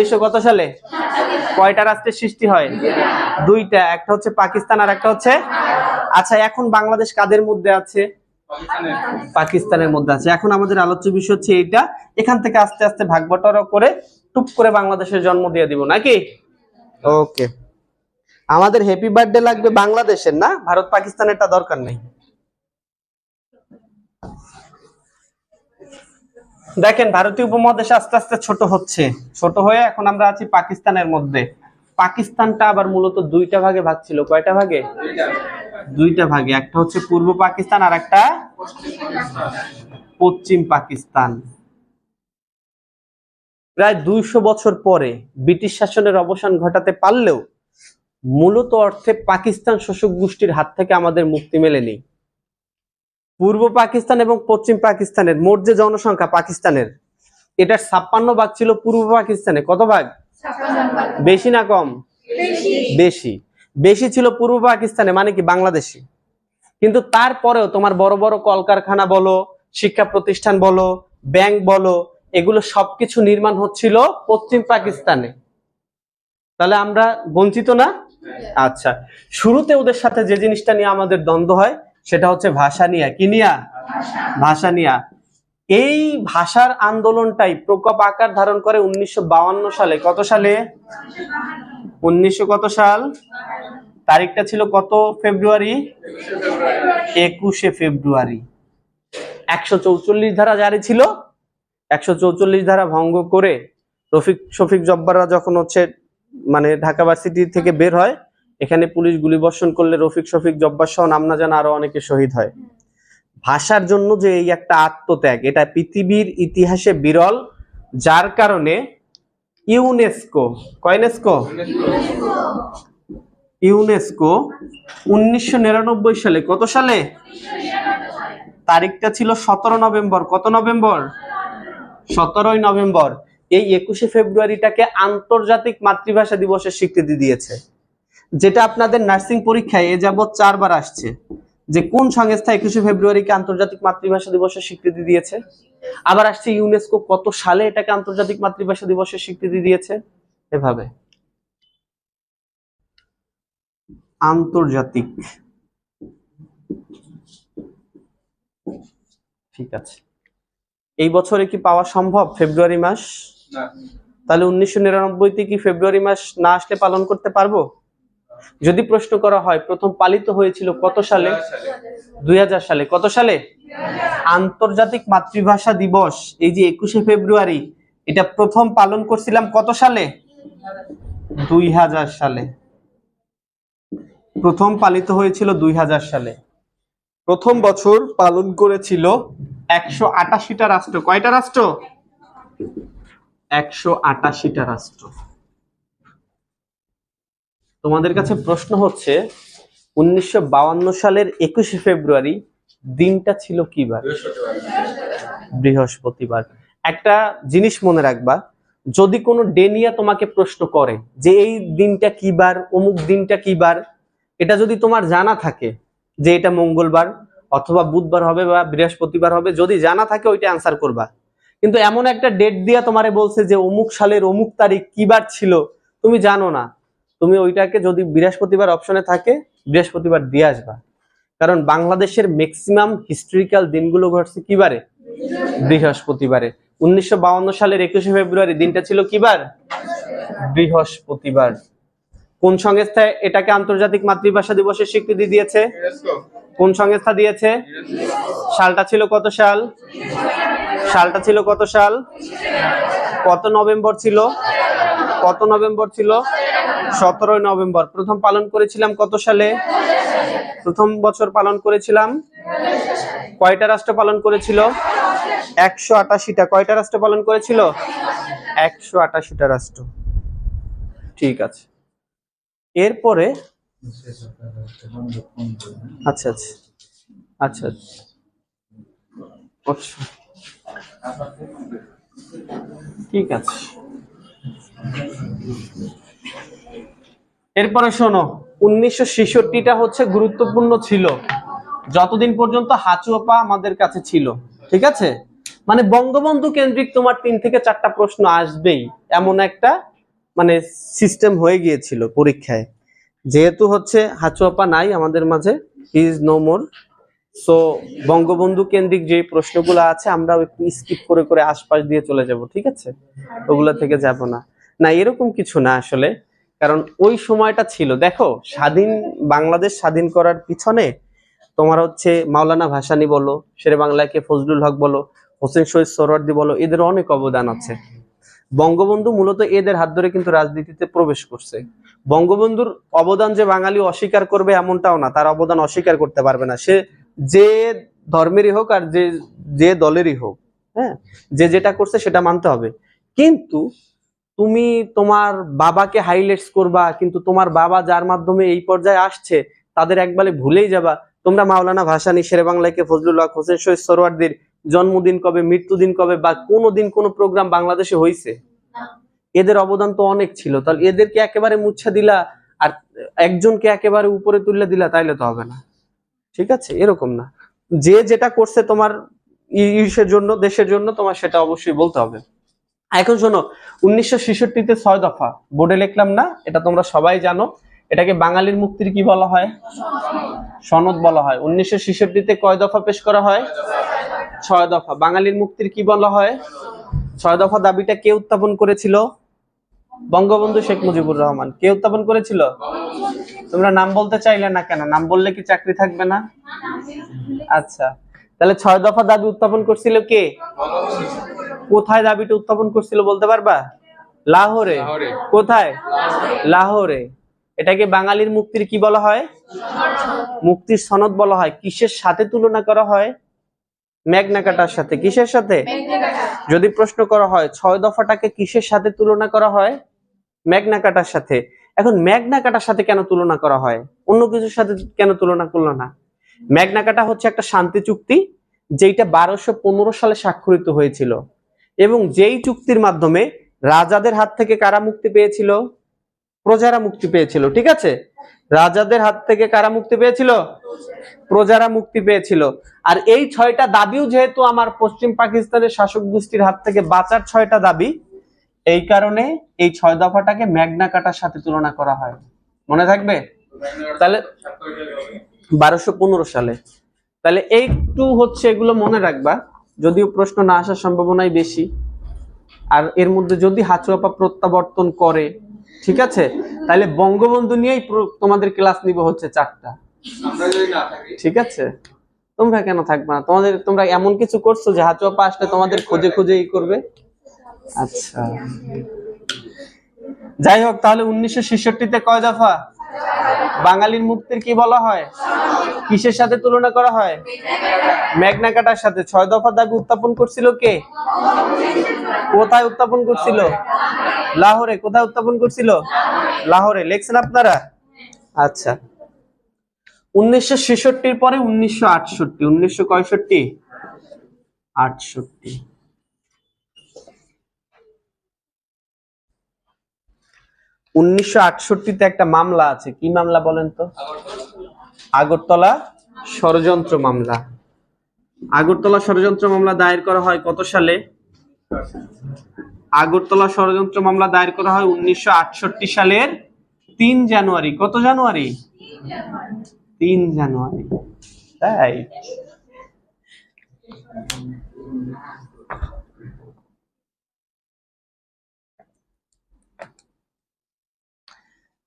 উনিশশো কত সালে? কয়টা রাষ্ট্রের সৃষ্টি হয়? দুইটা, একটা হচ্ছে পাকিস্তান আর একটা হচ্ছে? আচ্ছা এখন বাংলাদেশ কাদের মধ্যে আছে? পাকিস্তানের মধ্যে আছে। এখন আমাদের আলোচ্য বিষয় হচ্ছে এইটা। এখান থেকে আস্তে আস্তে ভাগ করে টুপ করে বাংলাদেশের জন্ম দিয়ে দিব, নাকি? ওকে আমাদের হ্যাপি বার্থডে লাগবে বাংলাদেশের, না? ভারত পাকিস্তানেরটা দরকার নেই। দেখেন, ভারতীয় উপমহাদেশ আস্তে আস্তে ছোট হচ্ছে। ছোট হয়ে এখন আমরা আছি পাকিস্তানের মধ্যে। পাকিস্তানটা আবার মূলত দুইটা ভাগে ভাগ ছিল। কয়টা ভাগে? দুইটা ভাগে। একটা হচ্ছে পূর্ব পাকিস্তান আর একটা পশ্চিম পাকিস্তান। প্রায় দুইশো বছর পরে ব্রিটিশ শাসনের অবসান ঘটাতে পারলেও মূলত অর্থে পাকিস্তান শোষক গোষ্ঠীর হাত থেকে আমাদের মুক্তি মেলেনি। পূর্ব পাকিস্তান এবং পশ্চিম পাকিস্তানের মোট যে জনসংখ্যা পাকিস্তানের এটার ছাপ্পান্ন ভাগ ছিল পূর্ব পাকিস্তানে। কত ভাগ? বেশি না কম? বেশি। বেশি। ছিল পূর্ব পাকিস্তানে মানে কি বাংলাদেশি। কিন্তু তারপরেও তোমার বড় বড় কলকারখানা বলো শিক্ষা প্রতিষ্ঠান বলো ব্যাংক বলো এগুলো সবকিছু নির্মাণ হচ্ছিল পশ্চিম পাকিস্তানে। তাহলে আমরা বঞ্চিত না? আচ্ছা। শুরুতে ওদের সাথে যে জিনিসটা নিয়ে আমাদের দ্বন্দ্ব হয় সেটা হচ্ছে ভাষা নিয়ে। কি নিয়া? ভাষা নিয়া। এই ভাষার আন্দোলনটাই প্রকোপ আকার ধারণ করে উনিশশো সালে। কত সালে? উনিশশো কত সাল? তারিখটা ছিল কত ফেব্রুয়ারি? একুশে ফেব্রুয়ারি। একশো চৌচল্লিশ ধারা জারি ছিল। একশো চৌচল্লিশ ধারা ভঙ্গ করে রফিক, শফিক জব্বাররা যখন হচ্ছে মানে ঢাকা ভার্সিটি থেকে বের হয় এখানে পুলিশ গুলিবর্ষণ করলে রফিক শফিক জব্বার সহ নাম না জানা আরও অনেকে শহীদ হয়। ভাষার জন্য যে এই একটা আত্মত্যাগ, এটা পৃথিবীর ইতিহাসে বিরল, যার কারণে ইউনেস্কো, কয়নেস্কো? ইউনেস্কো, উনিশশো নিরানব্বই সালে, কত সালে? তারিখটা ছিল সতেরো নভেম্বর, কত নভেম্বর? সতেরোই নভেম্বর। এই একুশে ফেব্রুয়ারিটাকে আন্তর্জাতিক মাতৃভাষা দিবসের স্বীকৃতি দিয়েছে। যেটা আপনাদের নার্সিং পরীক্ষায় এ যাবৎ চারবার আসছে যে কোন সংস্থা একুশে ফেব্রুয়ারিকে আন্তর্জাতিক মাতৃভাষা দিবসের স্বীকৃতি দিয়েছে? আবার আসছে ইউনেস্কো কত সালে এটাকে আন্তর্জাতিক মাতৃভাষা দিবসের স্বীকৃতি দিয়েছে? এভাবে। আন্তর্জাতিক। ঠিক আছে। এই বছরে কি পাওয়া সম্ভব ফেব্রুয়ারি মাস? তাহলে উনিশশো নিরানব্বইতে কি ফেব্রুয়ারি মাস না আসলে পালন করতে পারব? যদি প্রশ্ন করা হয়, প্রথম পালিত হয়েছিল কত সালে? দুই হাজার সালে। কত সালে? আন্তর্জাতিক মাতৃভাষা দিবস। এই যে একুশে ফেব্রুয়ারি, এটা প্রথম পালন করছিলাম কত সালে? দুই হাজার সালে। প্রথম পালিত হয়েছিল দুই হাজার সালে। প্রথম বছর পালন করেছিল একশো আটাশিটা রাষ্ট্র। কয়টা রাষ্ট্র? একশো আটাশিটা রাষ্ট্র। তোমাদের কাছে প্রশ্ন হচ্ছে, উনিশশো সালের একুশে ফেব্রুয়ারি দিনটা ছিল কি বার বৃহস্পতিবার। একটা জিনিস মনে রাখবা, যদি কোনো ডেনিয়া তোমাকে প্রশ্ন করে যে এই দিনটা কি বার অমুক দিনটা কি বার এটা যদি তোমার জানা থাকে যে এটা মঙ্গলবার অথবা বুধবার হবে বা বৃহস্পতিবার হবে, যদি জানা থাকে ওইটা অ্যান্সার করবা। কিন্তু এমন একটা ডেট দিয়া তোমারে বলছে যে অমুক সালের অমুক তারিখ কি বার ছিল, তুমি জানো না। তুমি ওইটাকে যদি বৃহস্পতিবার অপশনে থাকে বৃহস্পতিবার দিয়ে আসবা। কারণ বাংলাদেশের ম্যাক্সিমাম হিস্ট্রিক্যাল দিনগুলো ঘটছে কি বারে বৃহস্পতিবারে। উনিশশো সালের একুশে ফেব্রুয়ারি দিনটা ছিল কি বার বৃহস্পতিবার। কোন সংস্থা এটাকে আন্তর্জাতিক মাতৃভাষা দিবসের স্বীকৃতি দিয়েছে? কোন সংস্থা দিয়েছে? সালটা ছিল কত সাল? সালটা ছিল কত সাল? কত নভেম্বর ছিল? কত নভেম্বর ছিল? সতেরোই নভেম্বর। প্রথম পালন করেছিলাম কত সালে? প্রথম বছর পালন করেছিলাম? কয়টা রাষ্ট্র পালন করেছিল? একশো আটাশিটা। কয়টা রাষ্ট্র পালন করেছিল? একশো আটাশিটা রাষ্ট্র। ঠিক আছে। এরপরে আচ্ছা আচ্ছা। আচ্ছা। আচ্ছা ঠিক আছে। এরপরে শোনো, উনিশশো ছেষট্টিটা হচ্ছে গুরুত্বপূর্ণ ছিল। যতদিন পর্যন্ত হাচুয়াপা আমাদের কাছে ছিল, ঠিক আছে? মানে বঙ্গবন্ধু কেন্দ্রিক তোমার তিন থেকে চারটা প্রশ্ন আসবেই, এমন একটা মানে সিস্টেম হয়ে গিয়েছিল পরীক্ষায়। যেহেতু হচ্ছে হাচুয়াপা নাই আমাদের মাঝে is no more so Bangabandhu কেন্দ্রিক যে প্রশ্নগুলো আছে, আমরা একটু স্কিপ করে করে আশপাশ দিয়ে চলে যাব, ঠিক আছে? ওগুলো থেকে যাব না। না, এরকম কিছু না আসলে। কারণ ওই সময়টা ছিল। দেখো, স্বাধীন বাংলাদেশ স্বাধীন করার পিছনে তোমার হচ্ছে মাওলানা ভাসানী বলো, শেরে বাংলাকে ফজলুল হক বলো, হোসেন শহীদ সোহরাওয়ার্দী বলো, এদের অনেক অবদান আছে। বঙ্গবন্ধু মূলত এদের হাত ধরে কিন্তু রাজনীতিতে প্রবেশ করছে। বঙ্গবন্ধুর অবদান যে বাঙালি অস্বীকার করবে এমনটাও না, তার অবদান অস্বীকার করতে পারবে না। সে যে ধর্মেরই হোক আর যে যে দলেরই হোক হ্যাঁ? যে যেটা করছে সেটা মানতে হবে। কিন্তু তুমি তোমার বাবাকে হাইলাইটস করবা কিন্তু তোমার বাবা যার মাধ্যমে এই পর্যায়ে আসছে তাদের একবারে ভুলেই যাবা। তোমরা মাওলানা ভাসানী শেরে বাংলাকে ফজলুল হক হোসেন শহীদ সরোয়ারদের জন্মদিন কবে মৃত্যুদিন কবে বা কোনো দিন কোনো প্রোগ্রাম বাংলাদেশে হয়েছে এদের অবদান তো অনেক ছিল তাহলে এদেরকে একেবারে মুচ্ছা দিলা আর একজনকে একেবারে উপরে তুললে দিলা তাইলে তো হবে না। ঠিক আছে? এরকম না। যে যেটা করছে তোমার ইসের জন্য দেশের জন্য তোমার সেটা অবশ্যই বলতে হবে। এখন শোনো, উনিশশো ছেষট্টিতে ছয় দফা। বোর্ডে লিখলাম না, এটা তোমরা সবাই জানো। এটাকে বাঙালির মুক্তির কি বলা হয়? সনদ বলা হয়। উনিশশো ছেষট্টিতে কয় দফা পেশ করা হয়? ছয় দফা। বাঙালির মুক্তির কি বলা হয়? ছয় দফা দাবিটা কে উত্থাপন করেছিল? বঙ্গবন্ধু শেখ মুজিবুর রহমান। কে উত্থাপন করেছিল? তোমরা নাম বলতে চাইলে না কেন? নাম বললে কি চাকরি থাকবে না? আচ্ছা। তাহলে ছয় দফা দাবি উত্থাপন করছিল কে? কোথায় দাবিটা উত্থাপন করছিল বলতে পারবা? লাহোরে। কোথায়? লাহোরে। এটাকে বাঙালির মুক্তির কি বলা হয়? মুক্তির সনদ বলা হয়। কিসের সাথে তুলনা করা হয়? ম্যাগনা কাটার সাথে। কিসের সাথে? যদি প্রশ্ন করা হয় ছয় দফাটাকে কিসের সাথে তুলনা করা হয়? ম্যাগনা কাটার সাথে। এখন ম্যাগনা কাটার সাথে কেন তুলনা করা হয়? অন্য কিছুর সাথে কেন তুলনা করল না? ম্যাগনা কাটা হচ্ছে একটা শান্তি চুক্তি যেটা বারোশো পনেরো সালে স্বাক্ষরিত হয়েছিল। এবং যেই চুক্তির মাধ্যমে রাজাদের হাত থেকে কারা মুক্তি পেয়েছিল? প্রজারা মুক্তি পেয়েছিল, ঠিক আছে? রাজাদের হাত থেকে কারা মুক্তি পেয়েছিল? প্রজারা মুক্তি পেয়েছিল। আর এই ছয়টা দাবিও যেহেতু আমার পশ্চিম পাকিস্তানের শাসক গোষ্ঠীর হাত থেকে বাঁচার ছয়টা দাবি, এই কারণে এই ছয় দফাটাকে ম্যাগনা কাটার সাথে তুলনা করা হয়। মনে থাকবে? তাহলে বারোশো সালে। তাহলে একটু হচ্ছে এগুলো মনে রাখবা। যদিও প্রশ্ন না আসার সম্ভাবনাই বেশি। আর এর মধ্যে যদি হাচুয়াপা প্রত্যাবর্তন করে, ঠিক আছে? তাহলে বঙ্গবন্ধু নিয়েই তোমাদের ক্লাস নিব হচ্ছে চারটা। ঠিক আছে? তোমরা কেন থাকবে না? তোমাদের, তোমরা এমন কিছু করছ যে হাচুয়াপা আসলে তোমাদের খোঁজে খুঁজে ই করবে? আচ্ছা। যাই হোক, তাহলে উনিশশো ছেষট্টিতে কয় দফা? বাঙালির মুক্তির কি বলা হয়? কিসের সাথে তুলনা করা হয়? মেঘনা কাটার সাথে। ছয় দফা দাবি উত্থাপন করছিল কে? কোথায় উত্থাপন করছিল? লাহোরে। কোথায় উত্থাপন করছিল? লাহোরে। লেখছেন আপনারা? আচ্ছা। উনিশশো ছেষট্টির পরে উনিশশো আটষট্টি। উনিশশো কয়ষট্টি? আটষট্টি। উনিশশো আটষট্টিতে একটা মামলা আছে। কি মামলা বলেন তো? আগরতলা ষড়যন্ত্র মামলা। আগরতলা ষড়যন্ত্র মামলা দায়ের করা হয় কত সালে? আগরতলা ষড়যন্ত্র মামলা দায়ের করা হয় উনিশশো আটষট্টি সালের তিন জানুয়ারি। কত জানুয়ারি? তিন জানুয়ারি। তাই?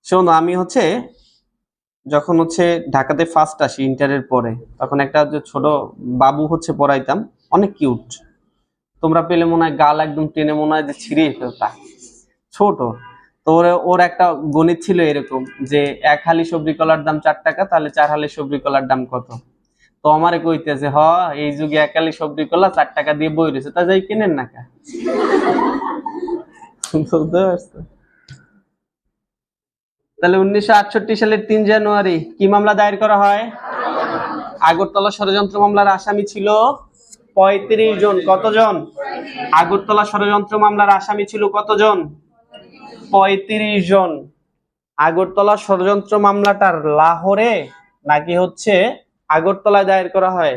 শোনো, আমি হচ্ছে যখন হচ্ছে ঢাকাতে ফার্স্ট আসি ইন্টারের পরে, তখন একটা ছোট বাবু হচ্ছে পড়াইতাম, অনেক কিউট তোমরা পেলে মনে হয় গাল একদম টেনে মনে হয় যে ছিঁড়ে ফেলতা। ছোট। তো ওর একটা গণিত ছিল এরকম যে, এক হালি সবজি কলার দাম চার টাকা, তাহলে চার হালি সবজি কলার দাম কত? তো আমারে কইতেছে, হ, এই যুগে এক হালি সবজি কলা চার টাকা দিয়ে বই রয়েছে, তা যাই কেনেন না কা? বুঝতে পারছ। তাহলে উনিশশো আটষট্টি সালের তিন জানুয়ারি কি মামলা দায়ের করা হয়? আগরতলা ষড়যন্ত্র মামলার আসামি ছিল পঁয়ত্রিশ জন। কতজন? আগরতলা ষড়যন্ত্র মামলার আসামি ছিল কতজন? পঁয়ত্রিশ জন। আগরতলা ষড়যন্ত্র মামলাটার লাহোরে নাকি হচ্ছে আগরতলায় দায়ের করা হয়?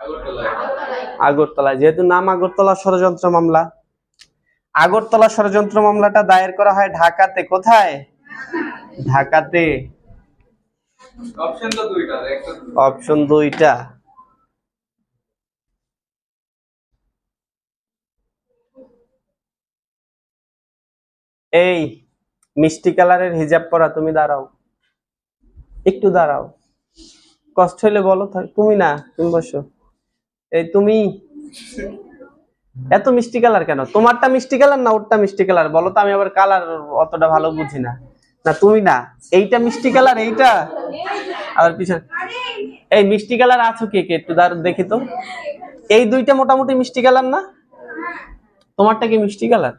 আগরতলায়। আগরতলায় যেহেতু নাম আগরতলা ষড়যন্ত্র মামলা, আগরতলা ষড়যন্ত্র মামলাটা দায়ের করা হয় ঢাকাতে। কোথায়? ঢাকাতে? অপশন তো দুইটা একটা অপশন দুইটা। এই মিষ্টি কালারের হিজাব পরা তুমি দাঁড়াও। একটু দাঁড়াও। কষ্ট হইলে বলো তুমি না তুমি বসো। এই তুমি? এত মিষ্টি কালার কেন? তোমারটা মিষ্টি কালার না ওরটা মিষ্টি কালার? বলো তো আমি আবার কালার অতটা ভালো বুঝি না। না, তুমি না। এইটা মিষ্টি কালার, এইটা? আবার পিছনে। এই মিষ্টি কালার আছো কে কে? একটু দেখি তো। এই দুইটা মোটামুটি মিষ্টি কালার না? তোমারটা কি মিষ্টি কালার?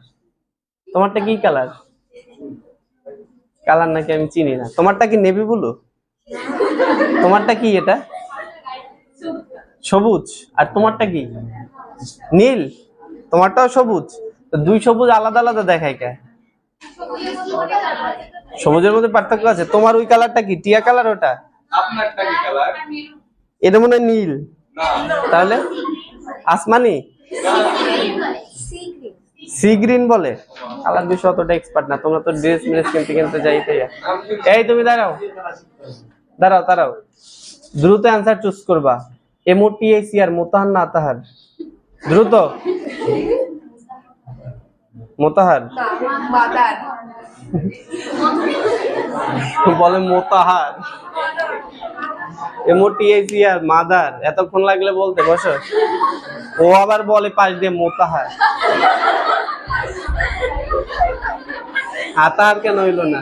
তোমারটা কি কালার? কালার নাকি আমি চিনি না। তোমারটা কি নেভি ব্লু? তোমারটা কি এটা? সবুজ। আর তোমারটা কি? নীল। তোমারটাও সবুজ। দুই সবুজ আলাদা আলাদা দেখায় কে? সবুজের মধ্যে পার্থক্য আছে। তোমার ওই কালারটা কি? টিয়া কালার ওটা? এটা মনে হয় নীল। তাহলে? আসমানি? সি গ্রিন বলে। কালার বিষয় অতটা এক্সপার্ট না। তোমরা তো ড্রেস মিস কিনতে কিনতে যাইতে এই তুমি দাঁড়াও। দাঁড়াও দাঁড়াও। দ্রুত অ্যান্সার চুজ করবা। এমওটিএসি আর না আতাহার দ্রুত। মোতাহার? বলে মোতাহার। এমওটিএসি আর মাদার। এতক্ষণ লাগলে বলতে বসো। ও আবার বলে পাশ দিয়ে মোতাহার। আতাহার কেন হইল না?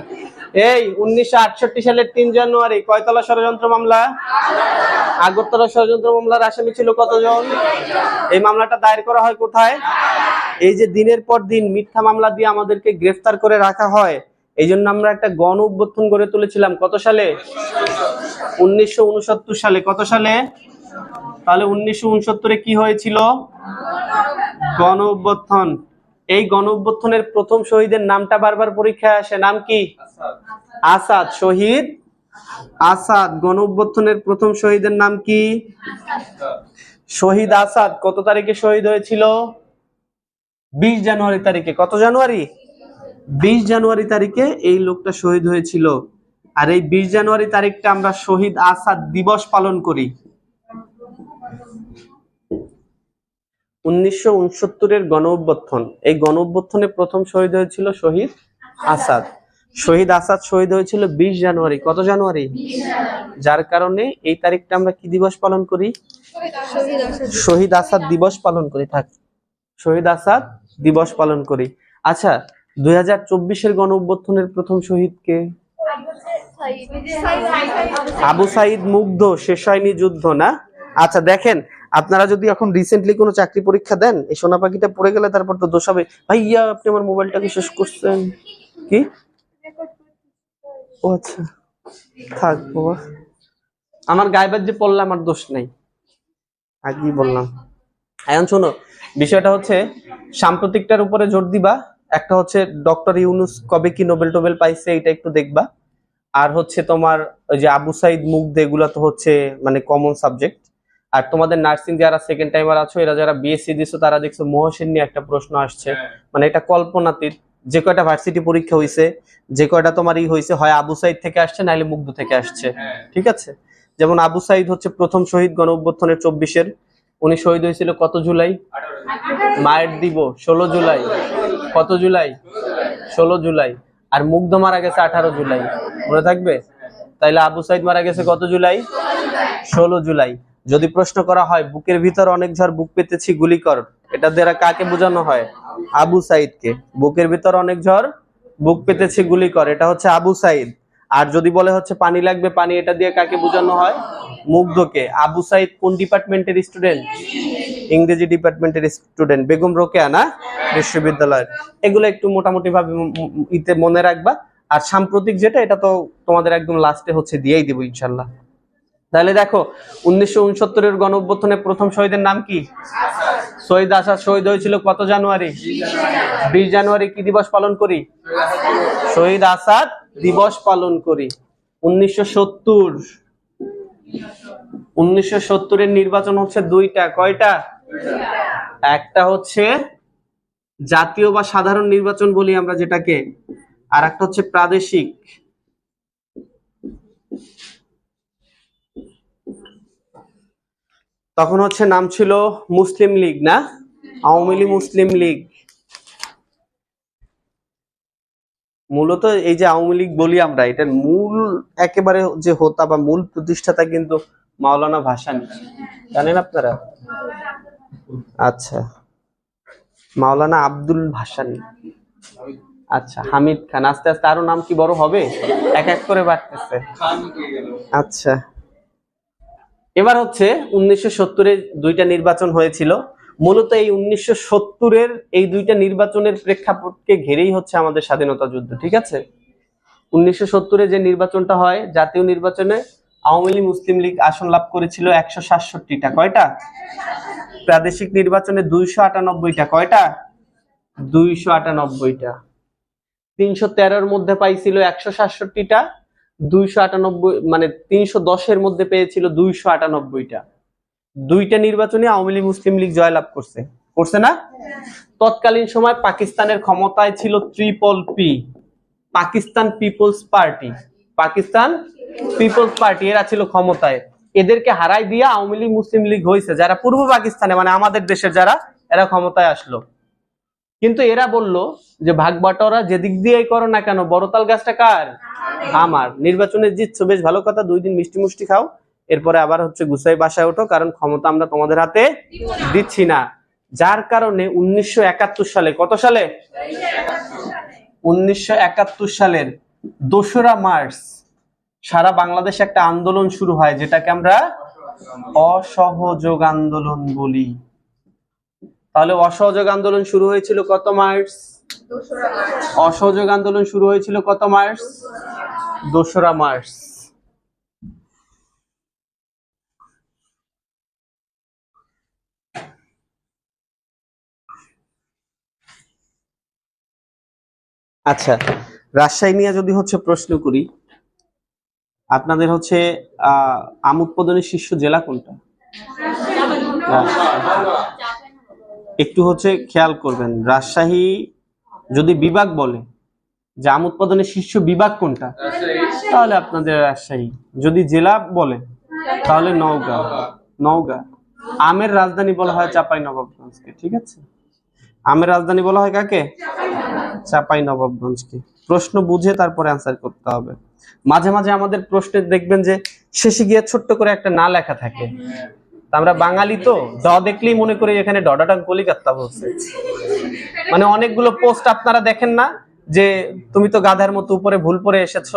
এই উনিশশো আটষট্টি সালের তিন জানুয়ারি কয়তলা ষড়যন্ত্র মামলা? আগরতলা ষড়যন্ত্র মামলার আসামি ছিল কতজন? এই মামলাটা দায়ের করা হয় কোথায়? এই যে দিনের পর দিন মিথ্যা মামলা দিয়ে আমাদেরকে গ্রেফতার করে রাখা হয়, এই জন্য আমরা একটা গণ অভ্যুত্থান গড়ে তুলেছিলাম। কত সালে? উনিশশো উনসত্তর সালে। কত সালে? তাহলে উনিশশো উনসত্তরে কি হয়েছিল? গণ অভ্যুত্থান। এই গণ অভ্যুত্থানের প্রথম শহীদের নামটা বারবার পরীক্ষায় আসে। নাম কি? আসাদ। শহীদ? আসাদ। গণ অভ্যুত্থানের প্রথম শহীদের নাম কি? শহীদ আসাদ। কত তারিখে শহীদ হয়েছিল? বিশ জানুয়ারি তারিখে কত জানুয়ারি? বিশ জানুয়ারি তারিখে এই লোকটা শহীদ হয়েছিল। আর এই বিশ জানুয়ারি তারিখটা আমরা শহীদ আসাদ দিবস পালন করি। উনিশশো উনসত্তরের গণ অভ্যুত্থান। এই গণ অভ্যুত্থানে প্রথম শহীদ হয়েছিল শহীদ আসাদ। শহীদ আসাদ শহীদ হয়েছিল বিশ জানুয়ারি। কত জানুয়ারি? যার কারণে এই তারিখটা আমরা কি দিবস পালন করি? শহীদ আসাদ দিবস। পালন করি। থাক। শহীদ আসাদ দিবস পালন করি। আচ্ছা দুই হাজার চব্বিশের গণ অভ্যর্থনের প্রথম শহীদকে? আবু সাইদ মুগ্ধ, শেষ হয়নি যুদ্ধ, না? আচ্ছা দেখেন, আপনারা যদি এখন রিসেন্টলি কোনো চাকরি পরীক্ষা দেন, এই সোনা পাখিটা পড়ে গেলে তারপর তো দোষ হবে। ভাইয়া, আপনি আমার মোবাইলটাকে শেষ করছেন। কি? ও আচ্ছা থাক বাবা। আমার গায়েবার যে পড়লে আমার দোষ নাই। আগেই বললাম। এখন শোনো বিষয়টা হচ্ছে সাম্প্রতিকটার উপরে জোর দিবা একটা হচ্ছে ডক্টর ইউনুস কবে কি নোবেল টোবেল পাইছে এটা একটু দেখবা আর হচ্ছে তোমার ওই যে আবু সাইদ মুগ্ধ এগুলো তো হচ্ছে মানে কমন সাবজেক্ট আর তোমাদের নার্সিং যারা সেকেন্ড টাইমার আছো এরা যারা বিএসসি দিছো তারা দেখছ মহসেন নিয়ে একটা প্রশ্ন আসছে। মানে এটা কল্পনাতীত যে কয়টা ভার্সিটি পরীক্ষা হয়েছে যে কয়টা তোমার ই হয়েছে হয় আবু সাইদ থেকে আসছে নাহলে মুগ্ধ থেকে আসছে। হ্যাঁ। ঠিক আছে? যেমন আবু সাইদ হচ্ছে প্রথম শহীদ গণ অভ্যুত্থানের চব্বিশের উনি শহীদ হয়েছিল কত জুলাই? মায়ের দিব ষোলো জুলাই। কত জুলাই? ষোলো জুলাই। আর মুগ্ধ মারা গেছে আঠারো জুলাই। মনে থাকবে? তাইলে আবু সাইদ মারা গেছে কত জুলাই? ষোলো জুলাই। যদি প্রশ্ন করা হয়, বুকের ভিতর অনেক ঝড়, বুক পেতেছি, গুলি কর। এটা দ্বারা কাকে বোঝানো হয়? আবু সাইদকে। বুকের ভিতর অনেক ঝড়, বুক পেতেছি, গুলি কর। এটা হচ্ছে আবু সাইদ। আর যদি বলে হচ্ছে পানি লাগবে, পানি এটা দিয়ে কাকে বোঝানো হয়? মুগ্ধকে। আবু সাইদ কোন ডিপার্টমেন্টের স্টুডেন্ট? ইংরেজি ডিপার্টমেন্টের স্টুডেন্ট। বেগম রোকেয়া না? বিশ্ববিদ্যালয়ের। এগুলো একটু মোটামুটি ভাবে ইতে মনে রাখবা। আর সাম্প্রতিক যেটা, এটা তো তোমাদের একদম লাস্টে হচ্ছে, দিয়েই দেবো ইনশাল্লাহ। তাহলে দেখো, উনিশশো উনসত্তরের গণ অভ্যুত্থানের প্রথম শহীদের নাম কি? শহীদ আসাদ শহীদ হয়েছিল কত জানুয়ারি? বিশ জানুয়ারি কি দিবস পালন করি? শহীদ আসাদ দিবস পালন করি। উনিশশো সত্তর। উনিশশো সত্তরের নির্বাচন হচ্ছে দুইটা। কয়টা? একটা হচ্ছে জাতীয় বা সাধারণ নির্বাচন বলি আমরা যেটাকে। আর একটা হচ্ছে প্রাদেশিক। তখন হচ্ছে নাম ছিল মুসলিম লীগ, না? আওয়ামী মুসলিম লীগ। মূলত এই যে আওয়ামী লীগ বলি আমরা, এটার মূল একেবারে যে হোতা বা মূল প্রতিষ্ঠাতা কিন্তু মাওলানা ভাসানী। জানেন আপনারা? আচ্ছা। মাওলানা আব্দুল ভাসানী। আচ্ছা হামিদ খান। আস্তে আস্তে আরও নাম কি বড় হবে? এক এক করে বাড়তেছে। আচ্ছা। এবার হচ্ছে উনিশশো সত্তরে দুইটা নির্বাচন হয়েছিল। মূলত এই উনিশশো সত্তরের এই দুইটা নির্বাচনের প্রেক্ষাপটকে ঘিরেই হচ্ছে আমাদের স্বাধীনতা যুদ্ধ, ঠিক আছে? উনিশশো সত্তরে যে নির্বাচনটা হয়, জাতীয় নির্বাচনে আওয়ামী লীগ মুসলিম লীগ আসন লাভ করেছিল একশো সাতষট্টিটা, কয়টা? প্রাদেশিক নির্বাচনে দুইশো আটানব্বইটা, কয়টা? দুইশো আটানব্বইটা। তিনশো তেরোর মধ্যে পাইছিল একশো সাতষট্টিটা, দুইশো আটানব্বই মানে তিনশো দশের মধ্যে পেয়েছিল দুইশো আটানব্বইটা। দুইটা নির্বাচনে আওয়ামী লীগ মুসলিম লীগ জয়লাভ করছে। করছে না? তৎকালীন সময় পাকিস্তানের ক্ষমতায় ছিল triple P. Pakistan Peoples Party. Pakistan Peoples Party এরা ছিল ক্ষমতায়। এদেরকে হারাই দিয়ে আওয়ামী লীগ মুসলিম লীগ হয়েছে যারা পূর্ব পাকিস্তানে মানে আমাদের দেশের যারা এরা ক্ষমতায় আসলো। কিন্তু এরা বলল যে ভাগ বাটোয়ারা যেদিক দিয়েই করো না কেন বড়তাল গাছটা কার? আমার। নির্বাচনে জিতছো বেশ ভালো কথা দুই দিন মিষ্টি মুষ্টি খাও। এরপরে আবার হচ্ছে গুসাই বাসায় ওঠো, কারণ ক্ষমতা আমরা তোমাদের হাতে দিচ্ছি না। যার কারণে উনিশশো একাত্তর সালে, কত সালে? উনিশশো একাত্তর সালের দোসরা মার্চ সারা বাংলাদেশে একটা আন্দোলন শুরু হয়, যেটাকে আমরা অসহযোগ আন্দোলন বলি। তাহলে অসহযোগ আন্দোলন শুরু হয়েছিল কত মার্চ? অসহযোগ আন্দোলন শুরু হয়েছিল কত মার্চ? দোসরা মার্চ। আচ্ছা রাজশাহী নিয়ে যদি হচ্ছে প্রশ্ন করি আপনাদের হচ্ছে আহ আম উৎপাদনের শীর্ষ জেলা কোনটা? একটু হচ্ছে খেয়াল করবেন রাজশাহী যদি বিভাগ বলে যে আম উৎপাদনের শীর্ষ বিভাগ কোনটা? তাহলে আপনাদের রাজশাহী। যদি জেলা বলে তাহলে নওগাঁ। নওগাঁ। আমের রাজধানী বলা হয় চাপাই নবাবগঞ্জকে ঠিক আছে? আমের রাজধানী বলা হয় কাকে? চাপাই নবাবগঞ্জকে প্রশ্ন বুঝে তারপরে অ্যান্সার করতে হবে। মাঝে মাঝে আমাদের প্রশ্নে দেখবেন যে, শেষে গিয়ে ছোট্ট করে একটা না লেখা থাকে। আমরা বাঙালি তো ড দেখলেই মনে করি এখানে ডডাটাং কলিকাতা বলছে। মানে অনেকগুলো পোস্ট আপনারা দেখেন না যে, তুমি তো গাধার মতো উপরে ভুল পরে এসেছ।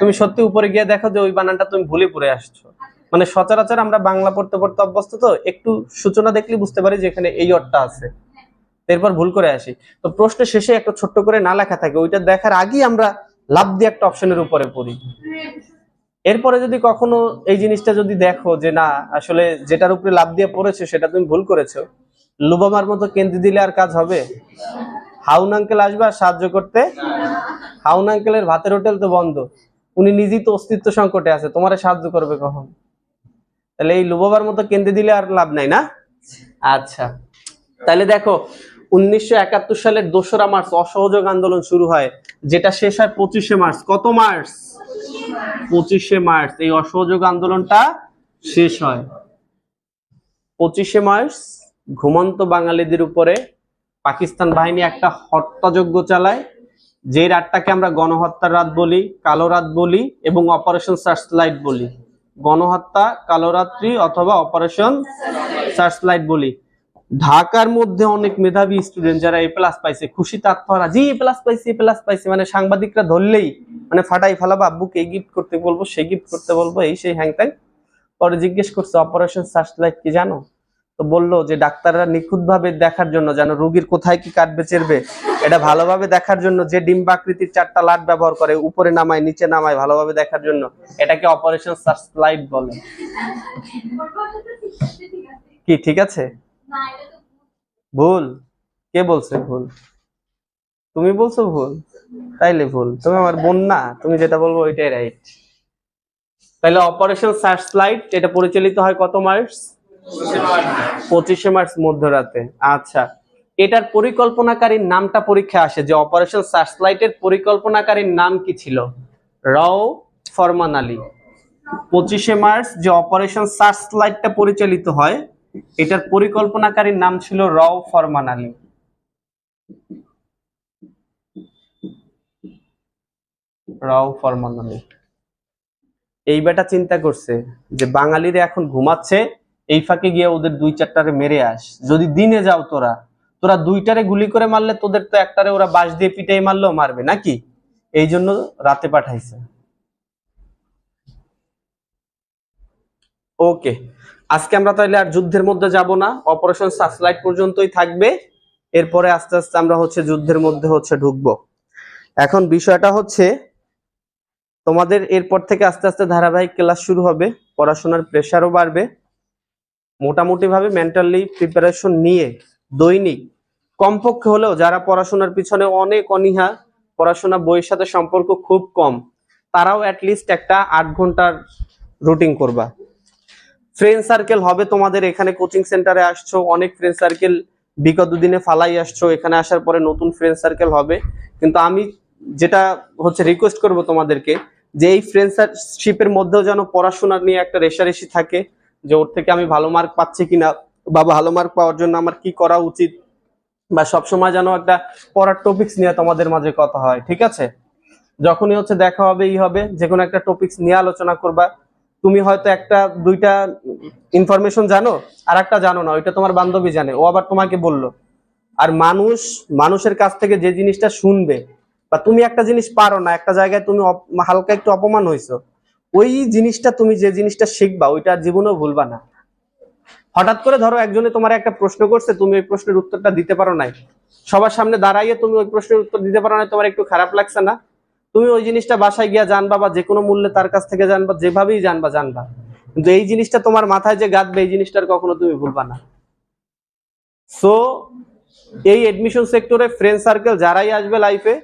তুমি সত্যি উপরে গিয়ে দেখো যে, ওই বানানটা তুমি ভুলে পড়ে আসছো। মানে সচরাচর আমরা বাংলা পড়তে পড়তে অভ্যস্ত তো, একটু সূচনা দেখলেই বুঝতে পারি যে, এখানে এই অর্থটা আছে। এরপর ভুল করে আসি। তো প্রশ্ন শেষে একটা ছোট্ট করে না লেখা থাকে, ওইটা দেখার আগেই আমরা লাভ দিয়ে একটা অপশনের উপরে পড়ি। এরপরে যদি কখনো এই জিনিসটা যদি দেখো যে না, আসলে যেটার উপরে লাভ দিয়ে পড়েছো, সেটা তুমি ভুল করেছ, লুবামার মতো কেন্দ্রে দিলে আর কাজ হবে? হাউন আঙ্কেল আসবে আর সাহায্য করতে? হাউন আঙ্কেলের ভাতের হোটেল তো বন্ধ। উনি নিজেই তো অস্তিত্ব সংকটে আছে, তোমারে সাহায্য করবে কখন? তাহলে এই লুবাবার মতো কেন্দ্রে দিলে আর লাভ নাই না? আচ্ছা। তাহলে দেখো উনিশশো একাত্তর সালের দোসরা মার্চ অসহযোগ আন্দোলন শুরু হয়, যেটা শেষ হয় পঁচিশে মার্চ। কত মার্চ? পঁচিশে মার্চ। এই অসহযোগ আন্দোলনটা শেষ হয়। পঁচিশে মার্চ, ঘুমন্ত বাঙালিদের উপরে পাকিস্তান বাহিনী একটা হত্যাযজ্ঞ চালায়, যে রাতটাকে আমরা গণহত্যার রাত বলি, কালো রাত বলি এবং অপারেশন সার্চলাইট বলি। গণহত্যা, কালো রাত্রি অথবা অপারেশন সার্চলাইট বলি। ঢাকার মধ্যে অনেক মেধাবী স্টুডেন্ট যারা এ প্লাস পাইছে, খুশি আত্মহারা জি এ প্লাস পাইছে এ প্লাস পাইছে মানে সাংবাদিকরা ধরলেই মানে ফাটাই ফালাবা, আব্বুকে এই গিফট করতে বলব, সে গিফট করতে বলব, এই সেই হ্যাং ত্যাং পরে জিজ্ঞেস করছে অপারেশন সার্চলাইট কি জানো? তো বলল যে ডাক্তাররা নিখুঁত ভাবে দেখার জন্য যেন রুগীর কোথায় কি কাটবে, চেরবে, এটা ভালোভাবে দেখার জন্য যে ডিম্বাকৃতির চারটা লাট ব্যবহার করে, উপরে নামায়, নিচে নামায়, ভালোভাবে দেখার জন্য, এটাকে অপারেশন সার্চলাইট বলে। কি, ঠিক আছে? ভুল। কে বলছে ভুল? তুমি বলছো ভুল? তাইলে ভুল। তুমি আমার বোন না, তুমি যেটা বলব ওইটাই রাইট তাহলে অপারেশন সার্চ লাইট এটা পরিচালিত হয় কত মার্চ? পঁচিশে মার্চ মধ্যরাতে। আচ্ছা এটার পরিকল্পনাকারীর নামটা পরীক্ষা আসে যে অপারেশন সার্চলাইটের পরিকল্পনাকারীর নাম কি ছিল? রাও ফরমান আলী। পঁচিশে মার্চ যে অপারেশন সার্চ লাইটটা পরিচালিত হয় এটার পরিকল্পনাকারীর নাম ছিল রাও ফরমান আলী। রাও ফরমান আলী। এই বেটা চিন্তা করছে যে বাঙালিরা এখন ঘুমাচ্ছে, এই ফাঁকে গিয়ে ওদের দুই চারটারে মেরে আস। যদি দিনে যাও তোরা তোরা দুইটারে গুলি করে মারলে তোদের তো একটারে ওরা বাঁশ দিয়ে পিটাই মারলেও মারবে নাকি? এই জন্য রাতে পাঠাইছে। ওকে। আজকে আমরা তাহলে আর যুদ্ধের মধ্যে যাব না। অপারেশন সার্চলাইট পর্যন্তই থাকবে। এরপরে আস্তে আস্তে আমরা হচ্ছে যুদ্ধের মধ্যে হচ্ছে ঢুকবো। এখন বিষয়টা হচ্ছে, তোমাদের এরপর থেকে আস্তে আস্তে ধারাবাহিক ক্লাস শুরু হবে। পড়াশোনার প্রেশারও বাড়বে। মোটামুটি ভাবে মেন্টালি প্রিপারেশন নিয়ে দৈনিক কমপক্ষে হলেও যারা পড়াশোনার পিছনে অনেক অনীহা, পড়াশোনা বইয়ের সাথে সম্পর্ক খুব কম, তারাও অ্যাটলিস্ট একটা আট ঘণ্টার রুটিন করবা। ফ্রেন্ড সার্কেল হবে তোমাদের, এখানে কোচিং সেন্টারে আসছো, অনেক ফ্রেন্ড সার্কেল বিগত দুদিনে ফালাই আসছো, এখানে আসার পরে নতুন ফ্রেন্ড সার্কেল হবে। কিন্তু আমি যেটা হচ্ছে রিকোয়েস্ট করব তোমাদেরকে, যে এই ফ্রেন্ডশিপের মধ্যেও যেন পড়াশোনা নিয়ে একটা রেশারেশি থাকে, যে ওর থেকে আমি ভালো মার্ক পাচ্ছি কিনা, বা ভালো মার্ক পাওয়ার জন্য আমার কি করা উচিত, বা সবসময় যেন একটা পড়ার টপিকস নিয়ে তোমাদের মাঝে কথা হয়, ঠিক আছে? যখনই হচ্ছে দেখা হবে, ই হবে যে কোনো একটা টপিকস নিয়ে আলোচনা করবা তুমি হয়তো একটা, দুইটা ইনফরমেশন জানো আর একটা জানো না, ওইটা তোমার বান্ধবী জানে, ও আবার তোমাকে বলল। আর মানুষ, মানুষের কাছ থেকে যে জিনিসটা শুনবে, বা তুমি একটা জিনিস পারো না, একটা জায়গায় তুমি হালকা একটু অপমান হয়েছো ওই জিনিসটা তুমি যে জিনিসটা শিখবা, ওইটা জীবনেও ভুলবা না। হঠাৎ করে ধরো একজনে তোমার একটা প্রশ্ন করছে, তুমি ওই প্রশ্নের উত্তরটা দিতে পারো নাই। সবার সামনে দাঁড়াইয়ে তুমি ওই প্রশ্নের উত্তর দিতে পারো না তোমার একটু খারাপ লাগছে না? তুমি ওই জিনিসটা বাসায় গিয়া জানবা বা যে কোনো মূল্যে তার কাছ থেকে জানবা, যেভাবেই জানবা জানবা। কিন্তু এই জিনিসটা তোমার মাথায় যে গাঁথবে, এই জিনিসটার কখনো তুমি ভুলবা না। সো এই এডমিশন সেক্টরে ফ্রেন্ড সার্কেল যারাই আসবে লাইফে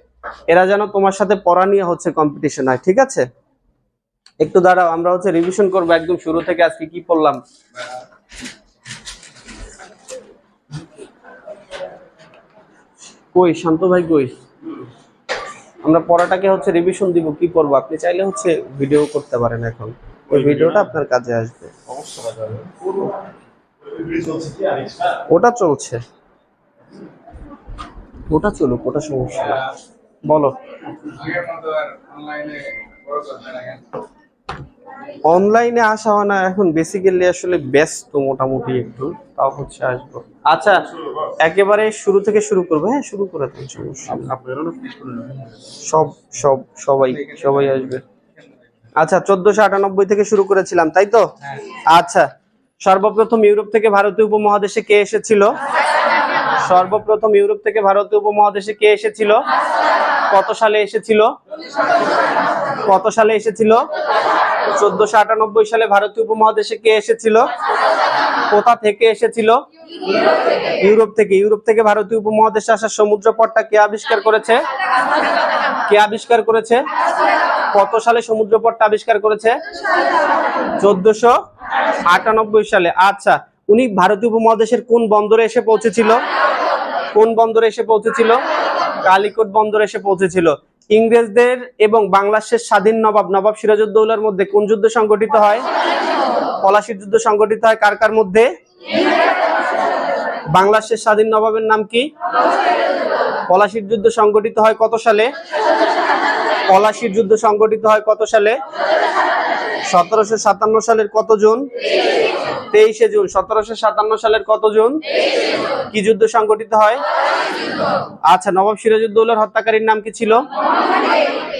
এরা যেন তোমার সাথে পড়া নিয়ে হচ্ছে কম্পিটিশন হয়, ঠিক আছে? একটু দাঁড়াও, আমরা হচ্ছে রিভিশন করব একদম শুরু থেকে, আজকে কি পড়লাম? কই, শান্ত ভাই কই? আমরা পড়াটাকে হচ্ছে রিভিশন দিব কি করব? আপনি চাইলে হচ্ছে ভিডিও করতে পারেন এখন। ওই ভিডিওটা আপনার কাজে আসবে। ওটা চলছে। ওটা চলুক ওটা সমস্যা বলো। বড় করতে আর অনলাইনে আসা হয় না এখন বেসিক্যালি আসলে ব্যস্ত মোটামুটি একটু তাও হচ্ছে আসব। আচ্ছা একেবারে শুরু থেকে শুরু করব হ্যাঁ শুরু করে দেন সমস্যা সব সব সবাই সবাই আসবে। আচ্ছা চোদ্দশো আটানব্বই থেকে শুরু করেছিলাম তাই তো? আচ্ছা সর্বপ্রথম ইউরোপ থেকে ভারতীয় উপমহাদেশে কে এসেছিল? সর্বপ্রথম ইউরোপ থেকে ভারতীয় উপমহাদেশে কে এসেছিল? কত সালে এসেছিল? কত সালে এসেছিল? চোদ্দশো আটানব্বই সালে ভারতীয় উপমহাদেশে কে এসেছিল? কোথা থেকে এসেছিল? ইউরোপ থেকে। ইউরোপ থেকে ভারতীয় উপমহাদেশে আসা সমুদ্র পথটা কে আবিষ্কার করেছে? কে আবিষ্কার করেছে? কত সালে সমুদ্র পথটা আবিষ্কার করেছে? চোদ্দশো আটানব্বই সালে। আচ্ছা উনি ভারতীয় উপমহাদেশের কোন বন্দরে এসে পৌঁছেছিল? কোন বন্দরে এসে পৌঁছেছিল? কালিকট বন্দরে এসে পৌঁছেছিল। ইংরেজদের এবং বাংলাদেশের স্বাধীন নবাব নবাব সিরাজউদ্দৌলার মধ্যে কোন যুদ্ধ সংগঠিত হয়? পলাশির যুদ্ধ সংগঠিত হয় কার কার মধ্যে? বাংলাদেশের স্বাধীন নবাবের নাম কি? পলাশির যুদ্ধ সংগঠিত হয় কত সালে? পলাশির যুদ্ধ সংগঠিত হয় কত সালে? সতেরোশো সাতান্ন সালের কত জুন? তেইশে জুন, সতেরোশো সাতান্ন সালের কত জুন? কি যুদ্ধ সংগঠিত হয়? আচ্ছা নবাব সিরাজউদ্দৌলার হত্যাকারীর নাম কি ছিল?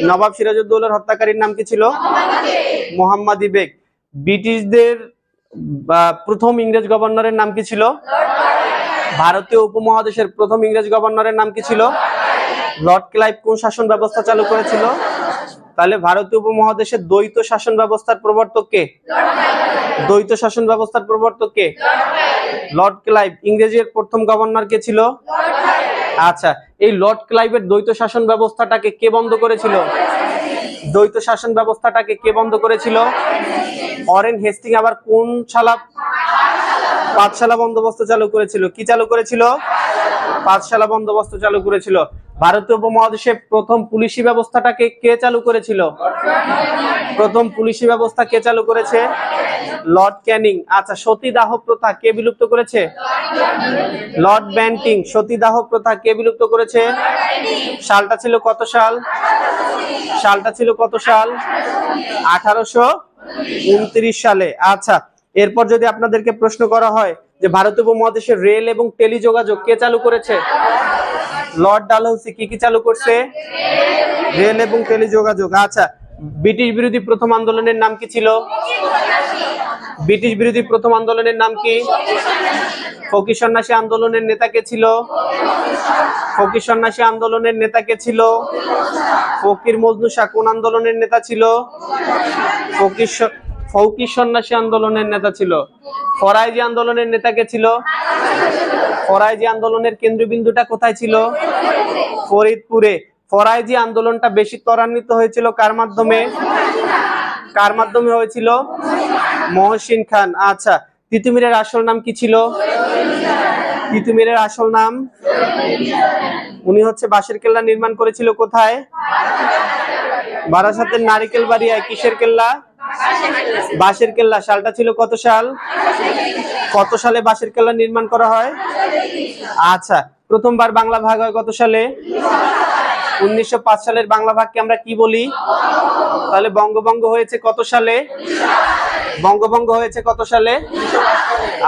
নবাব সিরাজউদ্দৌলার হত্যাকারীর নাম কি ছিল? মোহাম্মদ ইবেক ব্রিটিশদের প্রথম ইংরেজ গভর্নরের নাম কি ছিল? ভারতীয় উপমহাদেশের প্রথম ইংরেজ গভর্নরের নাম কি ছিল? লর্ড ক্লাইভ কোন শাসন ব্যবস্থা চালু করেছিল? তাহলে ভারতীয় উপমহাদেশের দ্বৈত শাসন ব্যবস্থার প্রবর্তক কে? দ্বৈত শাসন ব্যবস্থার প্রবর্তক কে? Lord Clive. ইংরেজের প্রথম গভর্নর কে ছিল? আচ্ছা এই লর্ড ক্লাইভের দ্বৈত শাসন ব্যবস্থাটাকে কে বন্ধ করেছিল? দ্বৈত শাসন ব্যবস্থাটাকে কে বন্ধ করেছিল? অরেন হেস্টিং আবার কোন শালা পাঠশালা বন্দোবস্ত চালু করেছিল? কি চালু করেছিল? পাঠশালা বন্দোবস্ত চালু করেছিল। ভারতীয় উপমহাদেশে প্রথম পুলিশি ব্যবস্থাটাকে কে চালু করেছিল? প্রথম পুলিশি ব্যবস্থা কে চালু করেছে? Lord Canning. আচ্ছা সতীদাহ প্রথা কে বিলুপ্ত করেছে? Lord Bentinck. সতীদাহ প্রথা কে বিলুপ্ত করেছে? সালটা ছিল কত সাল? সালটা ছিল কত সাল? আঠারোশো উনত্রিশ সালে। আচ্ছা এরপর যদি আপনাদেরকে প্রশ্ন করা হয় যে ভারত উপমহাদেশের রেল এবং টেলিযোগাযোগ কে চালু করেছে? লর্ড ডালহৌসি কি কি চালু করছে? রেল এবং টেলিযোগাযোগ। আচ্ছা ব্রিটিশ বিরোধী প্রথম আন্দোলনের নাম কি ছিল? ব্রিটিশ বিরোধী প্রথম আন্দোলনের নাম কি? ফকির সন্ন্যাসী আন্দোলনের নেতা কে ছিল? ফকির সন্ন্যাসী আন্দোলনের নেতা কে ছিল? ফকির মজনু শাহ কোন আন্দোলনের নেতা ছিল? ফকির ফকির সন্ন্যাসী আন্দোলনের নেতা ছিল। ফরাইজি আন্দোলনের নেতা কে ছিল? ফরাইজি আন্দোলনের কেন্দ্রবিন্দুটা কোথায় ছিল? ফরিদপুরে। ফরাইজি আন্দোলনটা বেশি ত্বরান্বিত হয়েছিল কার মাধ্যমে? কার মাধ্যমে হয়েছিল? মহসিন খান। আচ্ছা তিতুমিরের আসল নাম কি ছিল? তিতুমিরের আসল নাম? উনি হচ্ছে বাঁশের কেল্লা নির্মাণ করেছিল কোথায়? বারাসাতের নারিকেল বাড়িয়ায়। কিসের কেল্লা? বাঁশের কেল্লা সালটা ছিল কত সাল কত সালে বাঁশের কেল্লা নির্মাণ করা হয়? আচ্ছা প্রথমবার বাংলা ভাগ হয় কত সালে? উনিশশো পাঁচ সালের বাংলা ভাগকে আমরা কি বলি? তাহলে বঙ্গভঙ্গ হয়েছে কত সালে? বঙ্গভঙ্গ হয়েছে কত সালে?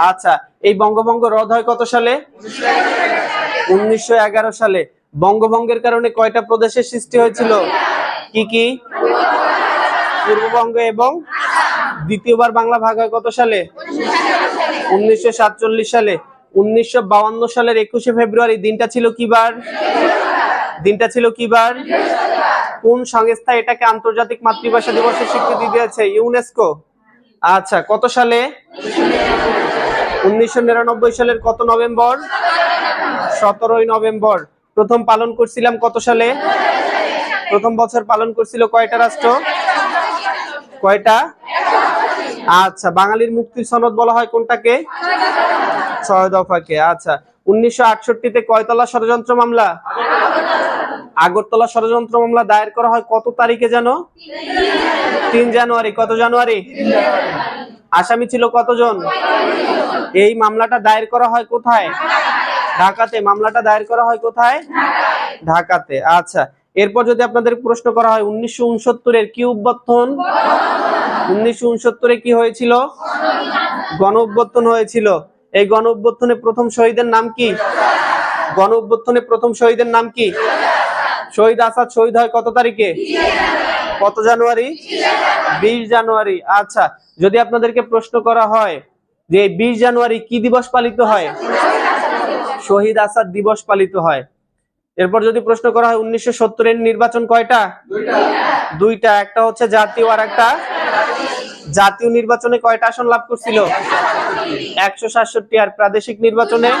আচ্ছা এই বঙ্গভঙ্গ রদ হয় কত সালে? উনিশশো এগারো সালে। বঙ্গভঙ্গের কারণে কয়টা প্রদেশের সৃষ্টি হয়েছিল? কি কি? পূর্ববঙ্গ এবং দ্বিতীয়বার বাংলা ভাগ হয় কত সালে? উনিশশো সাতচল্লিশ সালে। উনিশশো সালের একুশে ফেব্রুয়ারি, দিনটা ছিল কি বার দিনটা ছিল কি বার কোন সংস্থা এটাকে আন্তর্জাতিক মাতৃভাষা দিবসের স্বীকৃতি দিয়েছে? ইউনেস্কো। আচ্ছা কত সালে? উনিশশো নিরানব্বই সালের কত নভেম্বর? সতেরোই নভেম্বর। প্রথম পালন করছিলাম কত সালে? প্রথম বছর পালন করছিল কয়টা রাষ্ট্র? কয়টা? আচ্ছা বাঙালির মুক্তির সনদ বলা হয় কোনটাকে? ছয় দফাকে আচ্ছা। উনিশশো আটষট্টিতে কয়তলা ষড়যন্ত্র মামলা? আগরতলা ষড়যন্ত্র মামলা দায়ের করা হয় কত তারিখে যেন? তিন জানুয়ারি। কত জানুয়ারি? আসামি ছিল কতজন? এই মামলাটা দায়ের করা হয় কোথায়? ঢাকাতে। মামলাটা দায়ের করা হয় কোথায়? ঢাকাতে। আচ্ছা এরপর যদি আপনাদের প্রশ্ন করা হয়, উনিশশো উনসত্তরের কি অভ্যর্থন উনিশশো উনসত্তরে কি হয়েছিল? গণ অভ্যর্থন হয়েছিল। এই গণ অভ্যর্থনে প্রথম শহীদের নাম কি? গণ অভ্যর্থনে প্রথম শহীদের নাম কি? শহীদ আসাদ শহীদ হয় কত তারিখে? কত জানুয়ারি? বিশ জানুয়ারি। আচ্ছা যদি আপনাদেরকে প্রশ্ন করা হয় যে বিশ জানুয়ারি কি দিবস পালিত হয়? শহীদ আসাদ দিবস পালিত হয়। এরপর যদি প্রশ্ন করা হয় উনিশশো সত্তরের নির্বাচন কয়টা? দুইটা। একটা হচ্ছে জাতীয় আর একটা জাতীয় নির্বাচনে কয়টা আসন লাভ করছিল? একশো সাতষট্টি। আর প্রাদেশিক নির্বাচনে?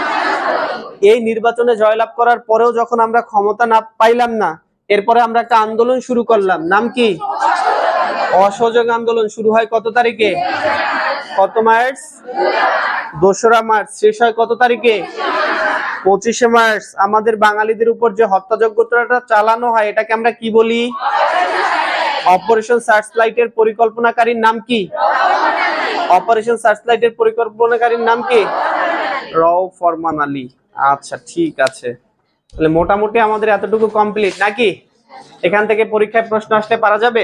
এই নির্বাচনে জয়লাভ করার পরেও যখন আমরা ক্ষমতা না পাইলাম না এরপরে আমরা একটা আন্দোলন শুরু করলাম। নাম কি? অসহযোগ আন্দোলন। শুরু হয় কত তারিখে? কত মার্চ? দোসরা মার্চ। শেষ হয় কত তারিখে? পঁচিশে মার্চ, আমাদের বাঙালিদের উপর যে হত্যাযজ্ঞটা চালানো হয়, এটাকে আমরা কি বলি? অপারেশন সার্চ লাইটের পরিকল্পনাকারীর নাম কি? অপারেশন সার্চ লাইটের পরিকল্পনাকারীর নাম কি? রও ফরমান আলী আচ্ছা ঠিক আছে। তাহলে মোটামুটি আমাদের এতটুকু কমপ্লিট নাকি? এখান থেকে পরীক্ষায় প্রশ্ন আসলে পারা যাবে?